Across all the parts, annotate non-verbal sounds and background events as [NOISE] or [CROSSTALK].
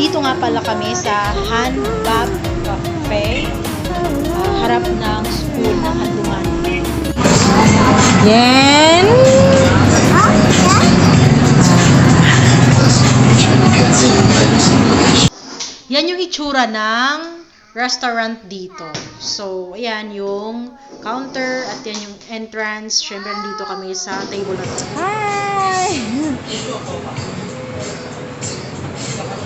Nandito nga pala kami sa Hanbap Cafe, uh, harap ng school ng Handuman. Yan! Yan yung itsura ng restaurant dito. So, ayan yung counter at yan yung entrance. Siyempre, nandito kami sa table na to. Hi!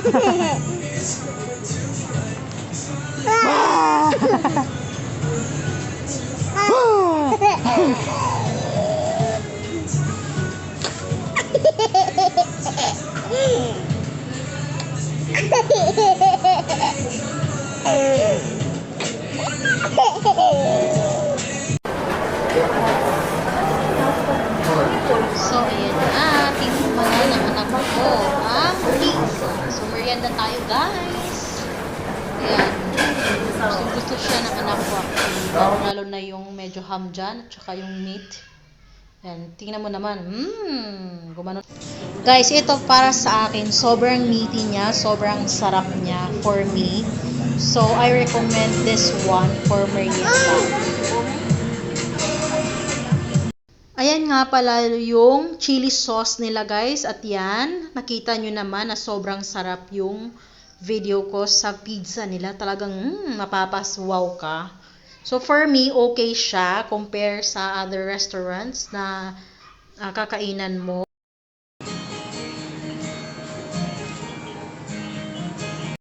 So, [LAUGHS] merienda tayo, guys. Ayan. Gusto, gusto siya ng anak ko. Lalo, na yung medyo ham dyan, at saka yung meat. Ayan, tingnan mo naman. Mmm, gumano. Guys, ito para sa akin, sobrang meaty niya, sobrang sarap niya for me. So, I recommend this one for merienda. Ayan nga pala yung chili sauce nila guys. At yan, nakita nyo naman na sobrang sarap yung video ko sa pizza nila. Talagang mm, mapapaswaw ka. So for me, okay siya compare sa other restaurants na ah, kakainan mo.